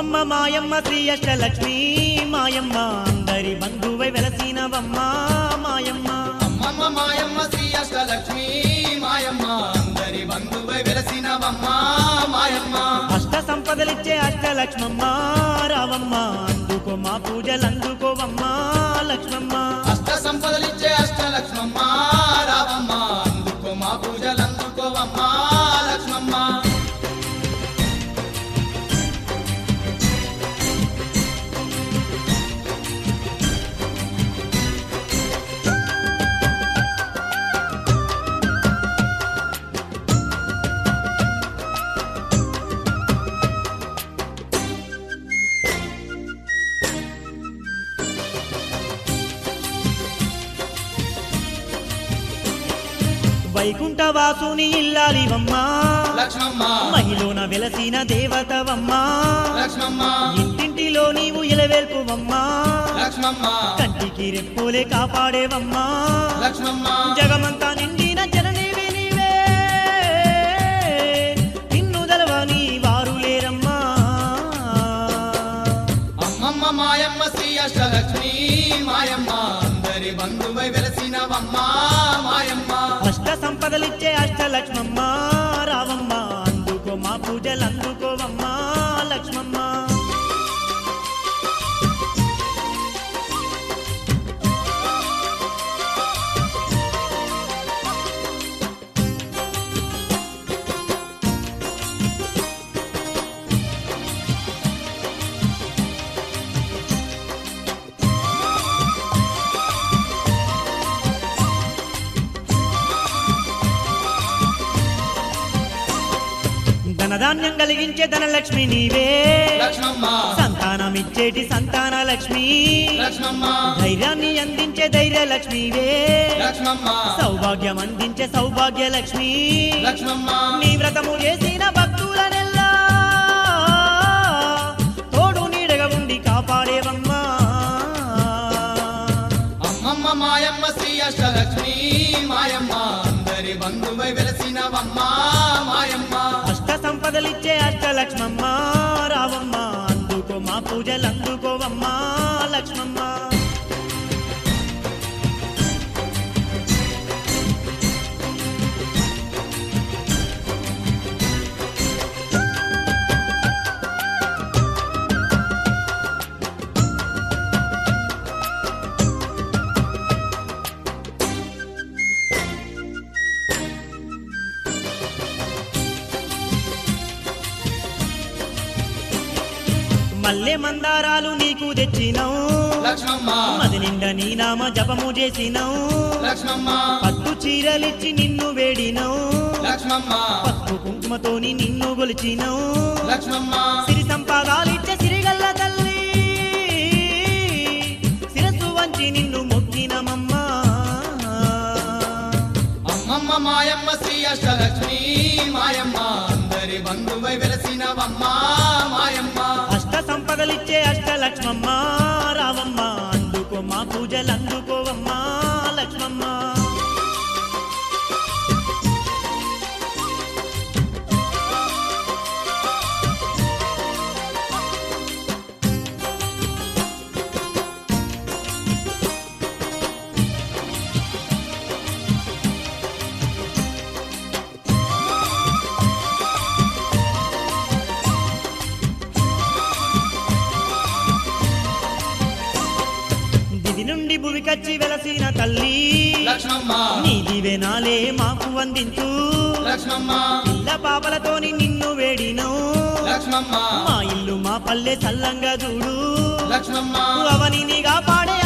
అమ్మమ్మ మాయమ్మ శ్రీ అష్టలక్ష్మి మాయమ్మ. అందరి బంధువై వెలసినవమ్మ మాయమ్మ. అమ్మమ్మ మాయమ్మ శ్రీ అష్టలక్ష్మి మాయమ్మ. అందరి బంధువై వెలసినవమ్మ మాయమ్మ. అష్ట సంపదలిచ్చే అష్టలక్ష్మమ్మ రావమ్మ. అందుకో మా పూజలు అందుకోవమ్మ లక్ష్మమ్మ. అష్ట సంపదలిచ్చే అష్టలక్ష్మమ్మ వైకుంఠ వాసుని ఇల్లాలివమ్మ. మహిళన వెలసిన దేవతవమ్మ. ఇంటింటిలో నీవు ఇలవేల్పువమ్మ. కంటికి రెప్పులే కాపాడేవమ్మా. జగమంతా నిండిన జననీవి నీవే. నిన్ను దలవని వారు లేరమ్మా. అమ్మమ్మ మాయమ్మ శ్రీ అష్టలక్ష్మి మాయమ్మ. అందరి బంధువై వెలసినవమ్మా మాయమ్మ. అష్ట సంపదలిచ్చే అష్టలక్ష్మమ్మ రావమ్మ. అందుకో మా పూజలు అందుకోవమ్మా లక్ష్మమ్మ. ధనధాన్యం కలిగించే ధనలక్ష్మి నీవే. సంతానమిచ్చేటి సంతాన లక్ష్మి. ధైర్యాన్ని అందించే ధైర్య లక్ష్మివే. సౌభాగ్యం అందించే సౌభాగ్య లక్ష్మి. నీ వ్రతము చేసిన అమ్మమ్మ మాయమ్మ శ్రీ అష్టలక్ష్మి మాయమ్మ. అందరి బంధువై వెలసినవమ్మ మాయమ్మ. అష్ట సంపదలిచ్చే అష్టలక్ష్మమ్మ రావమ్మ. అందుకో మా పూజలు అందుకోవమ్మా మల్లె మందారాలు నీకు తెచ్చినావు. లక్ష్మమ్మ. మది నిండా నీ నామ జపము చేసినావు. లక్ష్మమ్మ. పట్టు చీరలిచ్చి నిన్ను వేడినావు. లక్ష్మమ్మ. పసుపు కుంకుమతోని నిన్ను గొలిచినావు. లక్ష్మమ్మ. సిరి సంపాదాలిచ్చే సిరిగల్ల తల్లి. శిరస్సు వంచి నిన్ను మొక్కినమమ్మా. అమ్మమ్మ మాయమ్మ శ్రీ అష్టలక్ష్మి. మాయమ్మ అందరి బంధువై వెలసినవమ్మ. అష్ట అష్టలక్ష్మమ్మ రావమ్మ అందుకో మా పూజలు అందుకో దిది నుండి భువికచ్చి వెలసిన తల్లి. నీ దివెనాలే మాకు అందించు. పిల్ల పాపలతోని నిన్ను వేడినో. మా ఇల్లు మా పల్లె చల్లంగా చూడు. అవనిని కాపాడే